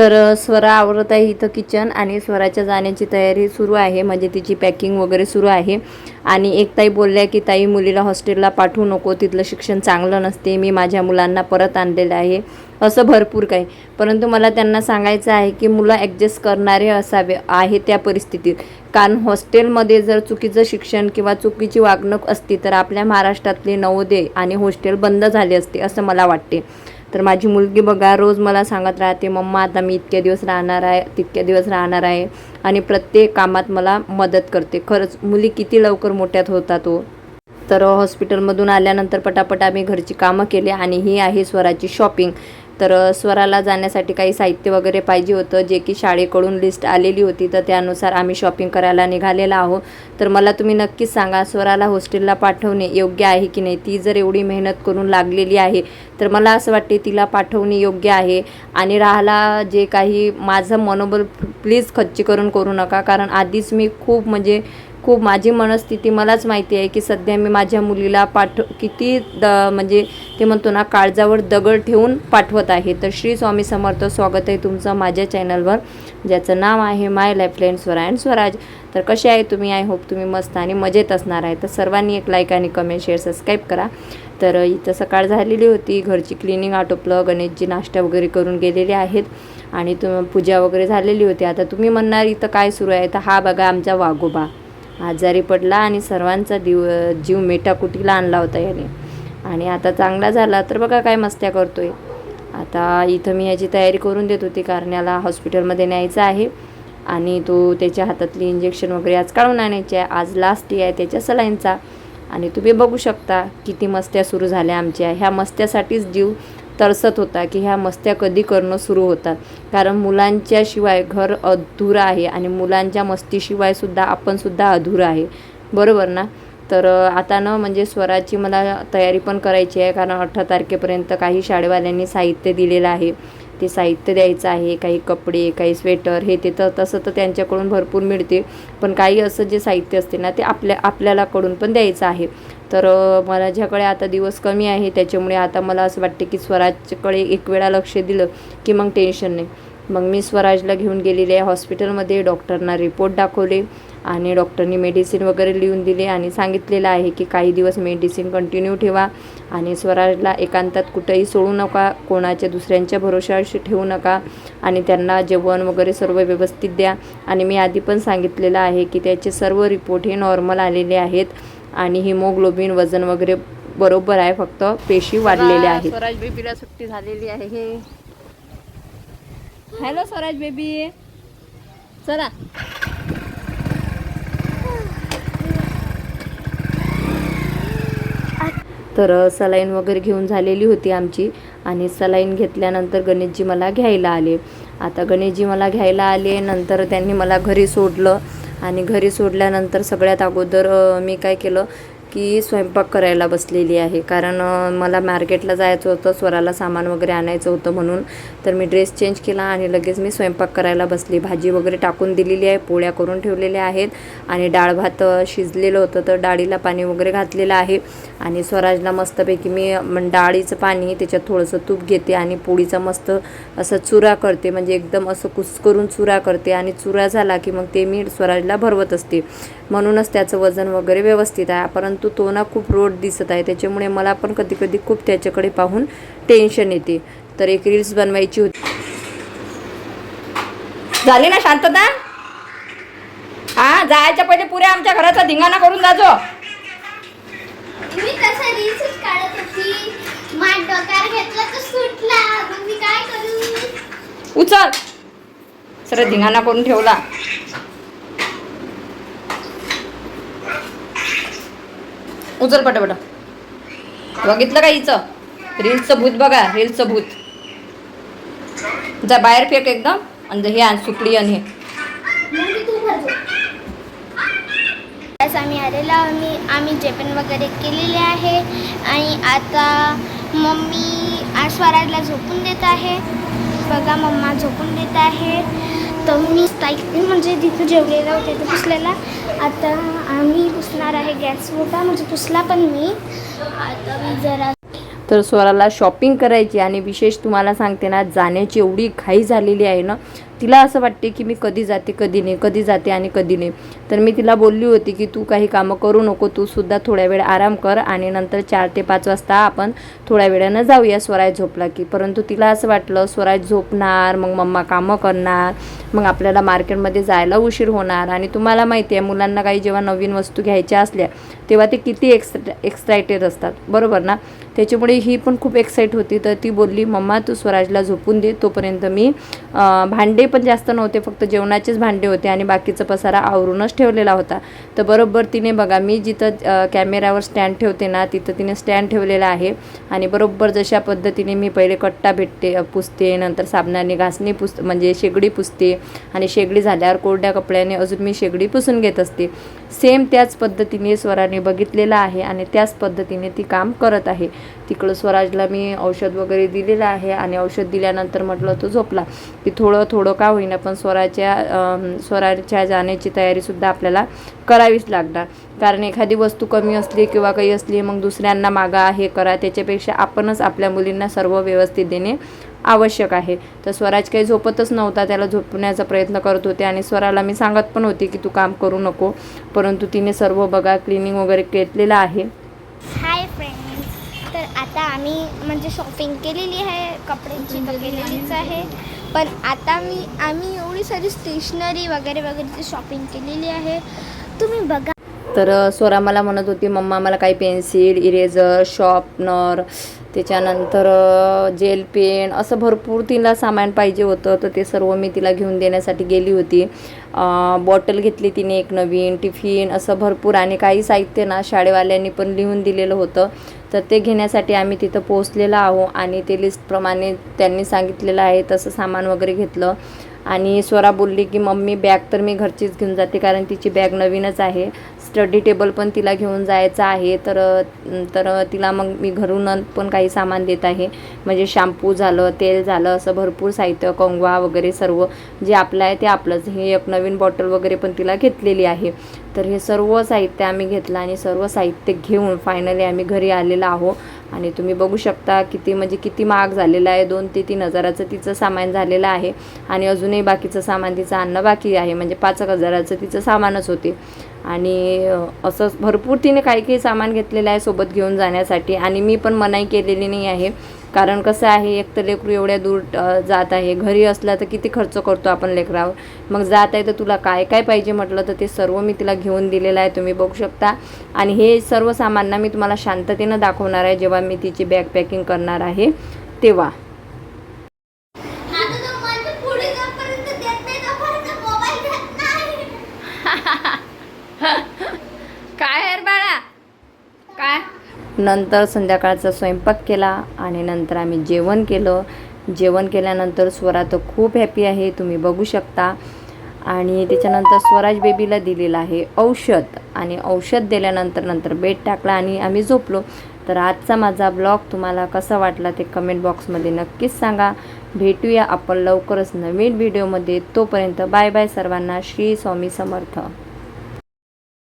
तर स्वरा आवरत आहे इथं किचन आणि स्वराच्या जाण्याची तयारी सुरू आहे. म्हणजे तिची पॅकिंग वगैरे सुरू आहे. आणि एक ताई बोलल्या की ताई मुलीला हॉस्टेलला पाठवू नको. तिथलं शिक्षण चांगलं नसते. मी माझ्या मुलांना परत आणलेलं आहे. असं भरपूर काही. परंतु मला त्यांना सांगायचं आहे की मुलं ॲडजस्ट करणारे असावे आहे त्या परिस्थितीत. कारण हॉस्टेलमध्ये जर चुकीचं शिक्षण किंवा चुकीची वागणूक असती तर आपल्या महाराष्ट्रातले नवोदय आणि हॉस्टेल बंद झाले असते असं मला वाटते. तर माझी मुलगी बघा रोज मला सांगत राहते मम्मा आता मी इतक्या दिवस राहणार आहे तितक्या दिवस राहणार आहे. आणि प्रत्येक कामात मला मदत करते. खरंच मुली किती लवकर मोठ्यात होतात तो तर हॉस्पिटलमधून आल्यानंतर पटापट आम्ही घरची कामं केली आणि ही आहे स्वराची शॉपिंग तर स्वराला जाण्यासाठी काही साहित्य वगैरे पाहिजे होतं जे की शाळेकडून लिस्ट आलेली होती तर त्यानुसार आम्ही शॉपिंग करायला निघालेला आहोत. तर मला तुम्ही नक्कीच सांगा स्वराला हॉस्टेलला पाठवणे योग्य आहे की नाही? ती जर एवढी मेहनत करून लागलेली आहे तर मला असं वाटते तिला पाठवणे योग्य आहे. आणि राहिला जे काही माझं मनोबल प्लीज खच्ची करून करू नका कारण आधीच मी खूप म्हणजे खूप माझी मनस्थिती मलाच माहिती आहे की सध्या मी माझ्या मुलीला पाठ किती द म्हणजे ते म्हणतो ना काळजावर दगड ठेवून पाठवत आहे. तर श्री स्वामी समर्थ स्वागत आहे तुमचं माझ्या चॅनलवर ज्याचं नाव आहे my lifeline Swara and Swaraj तर कसे आहे तुम्ही? आय होप तुम्ही मस्त आणि मजेत असणार आहे. तर सर्वांनी एक लाईक आणि कमेंट शेअर सबस्क्राईब करा. तर इथं सकाळ झालेली होती. घरची क्लिनिंग आटोपलं गणेशजी नाश्ता वगैरे करून गेलेले आहेत. आणि तुम पूजा वगैरे झालेली होती. आता तुम्ही म्हणणार इथं काय सुरू आहे? तर हा बघा आमचा वाघोबा. आजारी पडला आणि सर्वांचा दिव जीव मेटाकुटीला आणला होता याने. आणि आता चांगला झाला तर बघा काय मस्त्या करतो आहे आता इथं मी याची तयारी करून देत होती कारण याला हॉस्पिटलमध्ये न्यायचं आहे. आणि तो त्याच्या हातातली इंजेक्शन वगैरे आज काढून आणायचे आहे. आज लास्ट डे आहे त्याच्या सलाईनचा. आणि तुम्ही बघू शकता किती मस्त्या सुरू झाल्या आमच्या. ह्या मस्त्यासाठीच जीव तरसत होता की ह्या मस्त्या कधी करणं सुरू होतात. कारण मुलांच्या शिवाय घर अधुरं आहे आणि मुलांच्या मस्तीशिवाय सुद्धा आपण सुद्धा अधुरं आहे. बरोबर ना? तर आता ना म्हणजे स्वराची मला तयारी पण करायची आहे. कारण अठरा तारखेपर्यंत काही शाळेवाल्यांनी साहित्य दिलेलं आहे. ते साहित्य द्यायचं आहे काही कपडे काही स्वेटर हे ते तर तसं तर त्यांच्याकडून भरपूर मिळते. पण काही असं जे साहित्य असते ना ते आपल्या आपल्यालाकडून पण द्यायचं आहे. तर माझ्याकडे आता दिवस कमी आहे त्याच्यामुळे आता मला असं वाटते की स्वराजकडे एक वेळा लक्ष दिलं की मग टेन्शन नाही. मग मी स्वराजला घेऊन गेलेले आहे हॉस्पिटलमध्ये डॉक्टरना रिपोर्ट दाखवले. आणि डॉक्टरनी मेडिसिन वगैरे लिहून दिले आणि सांगितलेलं आहे की काही दिवस मेडिसिन कंटिन्यू ठेवा आणि स्वराजला एकांतात कुठंही सोडू नका कोणाच्या दुसऱ्यांच्या भरोशावर ठेवू नका आणि त्यांना जेवण वगैरे सर्व व्यवस्थित द्या. आणि मी आधी पण सांगितलेलं आहे की त्याचे सर्व रिपोर्ट हे नॉर्मल आलेले आहेत आणि हिमोग्लोबिन वजन वगैरे बरोबर आहे फक्त पेशी वाढलेल्या आहेत. स्वराज बेबीला सुट्टी झालेली आहे हे. Hello Swaraj baby. चला. तर सलाईन वगैरे घेऊन झालेली होती आमची आणि सलाईन घेतल्यानंतर गणेशजी मला घ्यायला आले. आता गणेशजी मला घ्यायला आले नंतर त्यांनी मला घरी सोडलं आणि घरी सोडल्यानंतर सगळ्यात अगोदर मी काय केलं की स्वयंपाक करायला बसलेली आहे. कारण मला मार्केटला जायचं होतं स्वराला सामान वगैरे आणायचं होतं म्हणून. तर मी ड्रेस चेंज केला आणि लगेच मी स्वयंपाक करायला बसली. भाजी वगैरे टाकून दिलेली आहे पोळ्या करून ठेवलेल्या आहेत आणि डाळ भात शिजलेलं होतं. तर डाळीला पाणी वगैरे घातलेलं आहे आणि स्वराजला मस्तपैकी मी डाळीचं पाणी त्याच्यात थोडंसं तूप घेते आणि पोळीचा मस्त असं चुरा करते. म्हणजे एकदम असं कुस्करून चुरा करते आणि चुरा झाला की मग ते मी स्वराजला भरवत असते. म्हणूनच त्याचं वजन वगैरे व्यवस्थित आहे. परंतु तो ना खूप रोड दिसत आहे. त्याच्यामुळे मला पण कधी कधी खूप त्याच्याकडे पाहून टेन्शन येते. तर एक रील्स बनवायची होती. झाली ना शांतता? हा जायच्या पहिले पुऱ्या आमच्या घराचा धिंगाणा करून जाजो उचल. सर धिंगाणा करून ठेवला. उचल पटापट. बघितलं का हिचं? रील्सचं भूत बघा रील्सचं भूत. जा बाहेर फेक एकदम आणि हे आण सुकडी आणि हे. आम्ही आलेलो आम्ही आम्ही जेपण वगैरे केलेले आहे आणि आता मम्मी आज झोपून देत आहे. बघा मम्मा झोपून देत आहे. तर मी स्टाईल म्हणजे तिथं जेवलेलं होते तिथं पुसलेला आता आम्ही पुसणार आहे गॅस मोठा म्हणजे पुसला पण मी. आता मी जरा तर स्वराला शॉपिंग करायची आणि विशेष तुम्हाला सांगते ना जाण्याची एवढी घाई झालेली आहे ना तिला असं वाटते की मी कधी जाते कधी नाही कधी जाते आणि कधी नाही. तर मी तिला बोलली होती की तू काही कामं करू नको तू सुद्धा थोड्या वेळ आराम कर आणि नंतर चार ते पाच वाजता आपण थोड्या वेळानं जाऊया स्वराज झोपला की. परंतु तिला असं वाटलं स्वराज झोपणार मग मम्मा कामं करणार मग आपल्याला मार्केटमध्ये जायला उशीर होणार. आणि तुम्हाला माहिती आहे मुलांना काही जेव्हा नवीन वस्तू घ्यायच्या असल्या तेव्हा ते किती एक्सtra एक्सायटेड असतात. बरोबर ना? त्याच्यामुळे ही पण खूप एक्साईट होती. तर ती बोलली मम्मा तू स्वराजला झोपून दे. तोपर्यंत मी भांडे पण जास्त नव्हते फक्त जेवणाचेच भांडे होते आणि बाकीचा पसारा आवरूनच ठेवलेला होता. तर बरोबर तिने बघा मी जिथं कॅमेऱ्यावर स्टँड ठेवते ना तिथं तिने स्टँड ठेवलेला आहे. आणि बरोबर जशा पद्धतीने मी पहिले कट्टा भेटते पुसते नंतर साबणाने घासणी पुस म्हणजे शेगडी पुसते. आणि शेगडी झाल्यावर कोरड्या कपड्याने अजून मी शेगडी पुसून घेत असते. सेम त्याच पद्धतीने स्वराने बघितलेलं आहे आणि त्याच पद्धतीने ती काम करत आहे. तिकडं स्वराजला मी औषध वगैरे दिलेलं आहे आणि औषध दिल्यानंतर म्हटलं तो झोपला. की थोडं थोडं का होईना पण स्वराच्या स्वराच्या जाण्याची तयारीसुद्धा आपल्याला करावीच लागणार. कारण एखादी वस्तू कमी असली किंवा काही असली मग दुसऱ्यांना मागा हे करा त्याच्यापेक्षा आपणच आपल्या मुलींना सर्व व्यवस्थित देणे आवश्यक आहे. तर स्वराज काही झोपतच नव्हता त्याला झोपण्याचा प्रयत्न करत होते आणि स्वराला मी सांगत पण होते की तू काम करू नको परंतु तिने सर्व बघा क्लिनिंग वगैरे घेतलेलं आहे. हाय फ्रेंड्स तर आता आम्ही म्हणजे शॉपिंग केलेली आहे कपड्यांची तर केलेलीच आहे. पण आता मी आम्ही एवढी सारी स्टेशनरी वगैरे वगैरेची शॉपिंग केलेली आहे. तुम्ही बघा. तर स्वरा मला म्हणत होती मम्मा मला काही पेन्सिल इरेझर शॉर्पनर त्याच्यानंतर जेल पेन असं भरपूर तिला सामान पाहिजे होतं. तर ते सर्व मी तिला घेऊन देण्यासाठी गेली होती. बॉटल घेतली तिने एक नवीन टिफिन असं भरपूर आणि काही साहित्य ना शाळेवाल्यांनी पण लिहून दिलेलं होतं. तर ते घेण्यासाठी आम्ही तिथं पोहोचलेलो आहो आणि ते लिस्टप्रमाणे त्यांनी सांगितलेलं आहे तसं सामान वगैरे घेतलं. आणि स्वरा बोलली की मम्मी बॅग तर मी घरचीच घेऊन जाते कारण तिची बॅग नवीनच आहे. स्टडी टेबल पण तिला घेऊन जायचं आहे. तर तर तिला मग मी घरून पण काही सामान देत आहे. म्हणजे शॅम्पू झालं तेल झालं असं भरपूर साहित्य कंगवा वगैरे सर्व जे आपलं आहे ते आपलंच. हे एक नवीन बॉटल वगैरे पण तिला घेतलेली आहे. तर हे सर्व साहित्य आम्ही घेतलं आणि सर्व साहित्य घेऊन फायनली आम्ही घरी आलेलो आहो आणि तुम्ही बघू शकता किती म्हणजे किती महाग झालेलं आहे. दोन ते तीन हजाराचं तिचं सामान झालेलं आहे. आणि अजूनही बाकीचं सामान तिचं आणणं बाकी आहे. म्हणजे पाच एक हजाराचं तिचं सामानच होते. आणि असं भरपूर तिने काही काही सामान घेतलेलं आहे सोबत घेऊन जाण्यासाठी. आणि मी पण मनाई केलेली नाही आहे. कारण कसं आहे एक तर लेकरू एवढ्या दूर जात आहे. घरी असलं तर किती खर्च करतो आपण लेकरावर. मग जात आहे तर तुला काय काय पाहिजे म्हटलं तर ते सर्व मी तिला घेऊन दिलेलं आहे तुम्ही बघू शकता. आणि हे सर्व सामान ना मी तुम्हाला शांततेनं दाखवणार आहे जेव्हा मी तिची बॅग पॅकिंग करणार आहे तेव्हा आता तो माझ्या पुढे जाईपर्यंत देत नाही तोपर्यंत मोबाईल देत नाही काय आहे बाळा काय नंतर संध्याकाळचा स्वयंपाक केला आणि नंतर आम्ही जेवण केलं. जेवण केल्यानंतर स्वरा तर खूप हॅपी आहे तुम्ही बघू शकता. आणि त्याच्यानंतर स्वराज बेबीला दिलेलं आहे औषध. आणि औषध दिल्यानंतर नंतर बेड टाकला आणि आम्ही झोपलो. तर आजचा माझा ब्लॉग तुम्हाला कसा वाटला ते कमेंट बॉक्समध्ये नक्कीच सांगा. भेटूया आपण लवकरच नवीन व्हिडिओमध्ये तोपर्यंत बाय बाय सर्वांना. श्री स्वामी समर्थ.